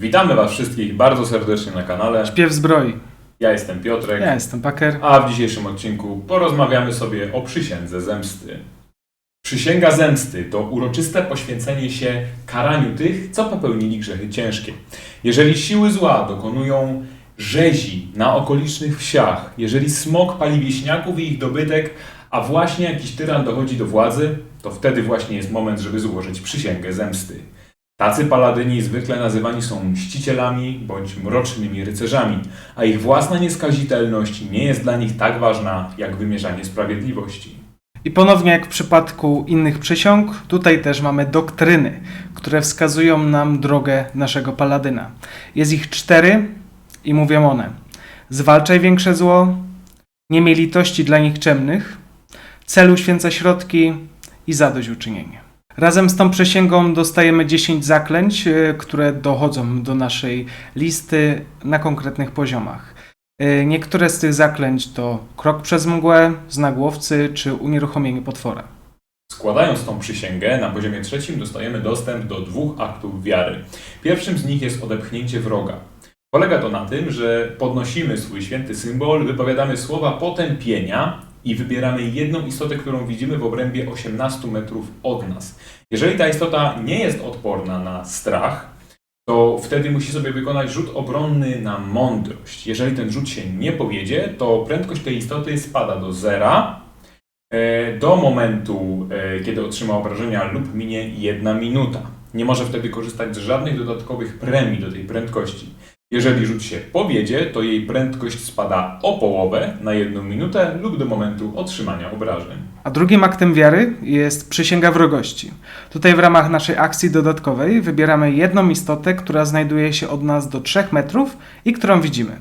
Witamy Was wszystkich bardzo serdecznie na kanale. Śpiew zbroi. Ja jestem Piotrek, Ja jestem Paker. a w dzisiejszym odcinku porozmawiamy sobie o przysiędze zemsty. Przysięga zemsty to uroczyste poświęcenie się karaniu tych, co popełnili grzechy ciężkie. Jeżeli siły zła dokonują rzezi na okolicznych wsiach, jeżeli smok pali wieśniaków i ich dobytek, a właśnie jakiś tyran dochodzi do władzy, to wtedy właśnie jest moment, żeby złożyć przysięgę zemsty. Tacy paladyni zwykle nazywani są mścicielami bądź mrocznymi rycerzami, a ich własna nieskazitelność nie jest dla nich tak ważna jak wymierzanie sprawiedliwości. I ponownie jak w przypadku innych przysiąg, tutaj też mamy doktryny, które wskazują nam drogę naszego paladyna. Jest ich cztery i mówią one. Zwalczaj większe zło, nie miej litości dla nikczemnych, celu święca środki i zadośćuczynienie. Razem z tą przysięgą dostajemy 10 zaklęć, e, które dochodzą do naszej listy na konkretnych poziomach. E, Niektóre z tych zaklęć to krok przez mgłę, znak łowcy czy unieruchomienie potwora. Składając tą przysięgę, na poziomie trzecim dostajemy dostęp do dwóch aktów wiary. Pierwszym z nich jest odepchnięcie wroga. Polega to na tym, że podnosimy swój święty symbol, wypowiadamy słowa potępienia i wybieramy jedną istotę, którą widzimy w obrębie 18 metrów od nas. Jeżeli ta istota nie jest odporna na strach, to wtedy musi sobie wykonać rzut obronny na mądrość. Jeżeli ten rzut się nie powiedzie, to prędkość tej istoty spada do zera e, do momentu, e, kiedy otrzyma obrażenia lub minie jedna minuta. Nie może wtedy korzystać z żadnych dodatkowych premii do tej prędkości. Jeżeli rzut się powiedzie, to jej prędkość spada o połowę na jedną minutę lub do momentu otrzymania obrażeń. A drugim aktem wiary jest przysięga wrogości. Tutaj w ramach naszej akcji dodatkowej wybieramy jedną istotę, która znajduje się od nas do 3 metrów i którą widzimy.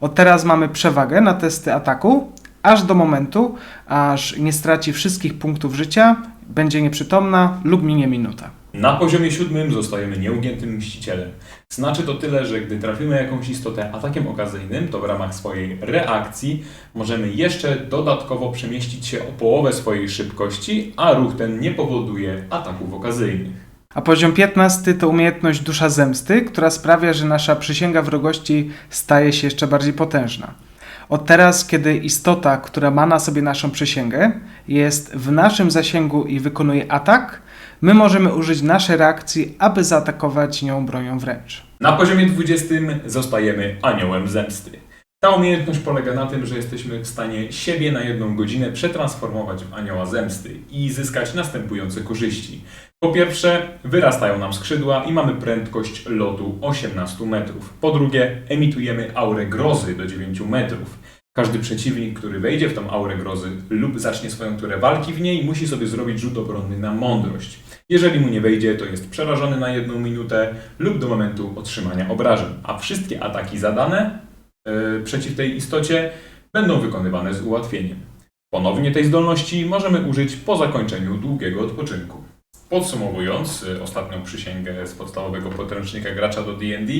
Od teraz mamy przewagę na testy ataku, aż do momentu, aż nie straci wszystkich punktów życia, będzie nieprzytomna lub minie minuta. Na poziomie siódmym zostajemy nieugiętym mścicielem. Znaczy to tyle, że gdy trafimy jakąś istotę atakiem okazyjnym, to w ramach swojej reakcji możemy jeszcze dodatkowo przemieścić się o połowę swojej szybkości, a ruch ten nie powoduje ataków okazyjnych. A poziom 15 to umiejętność dusza zemsty, która sprawia, że nasza przysięga wrogości staje się jeszcze bardziej potężna. Od teraz, kiedy istota, która ma na sobie naszą przysięgę, jest w naszym zasięgu i wykonuje atak, my możemy użyć naszej reakcji, aby zaatakować nią bronią wręcz. Na poziomie 20 zostajemy aniołem zemsty. Ta umiejętność polega na tym, że jesteśmy w stanie siebie na jedną godzinę przetransformować w anioła zemsty i zyskać następujące korzyści. Po pierwsze, wyrastają nam skrzydła i mamy prędkość lotu 18 metrów. Po drugie, emitujemy aurę grozy do 9 metrów. Każdy przeciwnik, który wejdzie w tą aurę grozy lub zacznie swoją turę walki w niej, musi sobie zrobić rzut obronny na mądrość. Jeżeli mu nie wejdzie, to jest przerażony na jedną minutę lub do momentu otrzymania obrażeń. A wszystkie ataki zadane yy, przeciw tej istocie będą wykonywane z ułatwieniem. Ponownie tej zdolności możemy użyć po zakończeniu długiego odpoczynku. Podsumowując y, ostatnią przysięgę z podstawowego podręcznika gracza do D&D,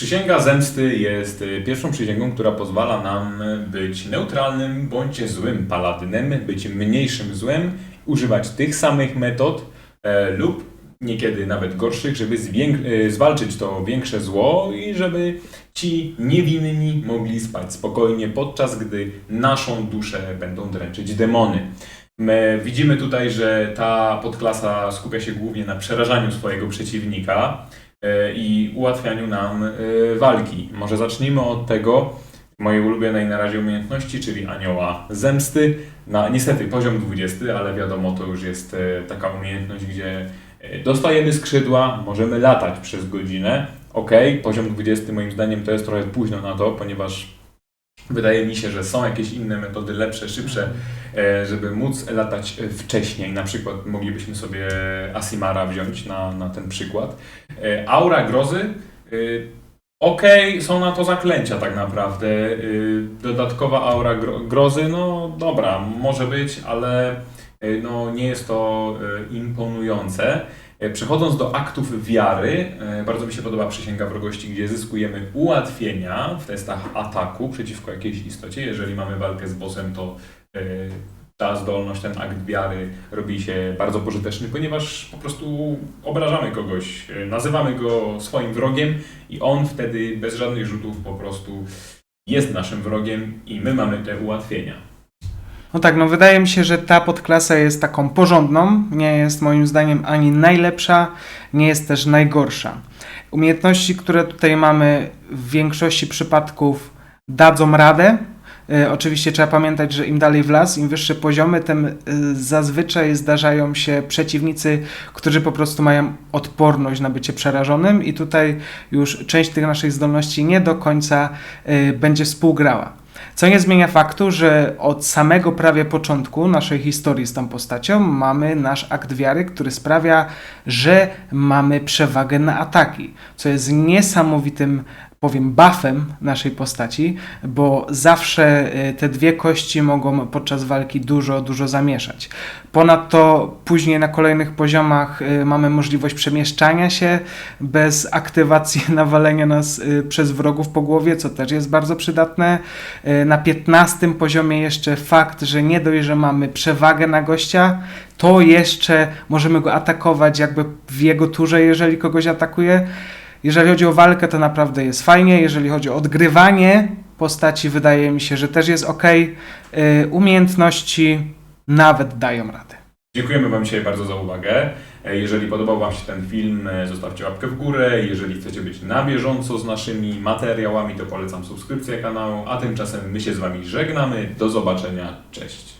przysięga zemsty jest y, pierwszą przysięgą, która pozwala nam być neutralnym bądź złym paladynem, być mniejszym złem, używać tych samych metod e, lub niekiedy nawet gorszych, żeby y, zwalczyć to większe zło i żeby ci niewinni mogli spać spokojnie, podczas gdy naszą duszę będą dręczyć demony. My widzimy tutaj, że ta podklasa skupia się głównie na przerażaniu swojego przeciwnika e, i ułatwianiu nam e, walki. Może zacznijmy od tego, mojej ulubionej na razie umiejętności, czyli anioła zemsty. Na, niestety poziom 20, ale wiadomo, to już jest e, taka umiejętność, gdzie e, dostajemy skrzydła, możemy latać przez godzinę. Ok, poziom 20 moim zdaniem to jest trochę późno na to, ponieważ wydaje mi się, że są jakieś inne metody lepsze, szybsze, e, żeby móc latać e, wcześniej. Na przykład moglibyśmy sobie Asimara wziąć na, na ten przykład. E, Aura grozy. e, Okej, są na to zaklęcia tak naprawdę. Dodatkowa aura gro grozy, no dobra, może być, ale no, nie jest to imponujące. Y, Przechodząc do aktów wiary, y, bardzo mi się podoba przysięga wrogości, gdzie zyskujemy ułatwienia w testach ataku przeciwko jakiejś istocie. Jeżeli mamy walkę z bossem, to y, ta zdolność, ten akt wiary robi się bardzo pożyteczny, ponieważ po prostu obrażamy kogoś, e, nazywamy go swoim wrogiem i on wtedy bez żadnych rzutów po prostu jest naszym wrogiem i my mamy te ułatwienia. No tak, no wydaje mi się, że ta podklasa jest taką porządną, nie jest moim zdaniem ani najlepsza, nie jest też najgorsza. Umiejętności, które tutaj mamy, w większości przypadków dadzą radę. E, Oczywiście trzeba pamiętać, że im dalej w las, im wyższe poziomy, tym e, zazwyczaj zdarzają się przeciwnicy, którzy po prostu mają odporność na bycie przerażonym, i tutaj już część tych naszych zdolności nie do końca e, będzie współgrała. Co nie zmienia faktu, że od samego prawie początku naszej historii z tą postacią mamy nasz akt wiary, który sprawia, że mamy przewagę na ataki, co jest niesamowitym, powiem, buffem naszej postaci, bo zawsze y, te dwie kości mogą podczas walki dużo, dużo zamieszać. Ponadto później na kolejnych poziomach y, mamy możliwość przemieszczania się bez aktywacji nawalenia nas y, przez wrogów po głowie, co też jest bardzo przydatne. Na 15 poziomie jeszcze fakt, że nie dość, że mamy przewagę na gościa, to jeszcze możemy go atakować jakby w jego turze, jeżeli kogoś atakuje. Jeżeli chodzi o walkę, to naprawdę jest fajnie. Jeżeli chodzi o odgrywanie postaci, wydaje mi się, że też jest ok. Umiejętności nawet dają radę. Dziękujemy Wam dzisiaj bardzo za uwagę. Jeżeli podobał Wam się ten film, zostawcie łapkę w górę. Jeżeli chcecie być na bieżąco z naszymi materiałami, to polecam subskrypcję kanału. A tymczasem my się z Wami żegnamy. Do zobaczenia. Cześć.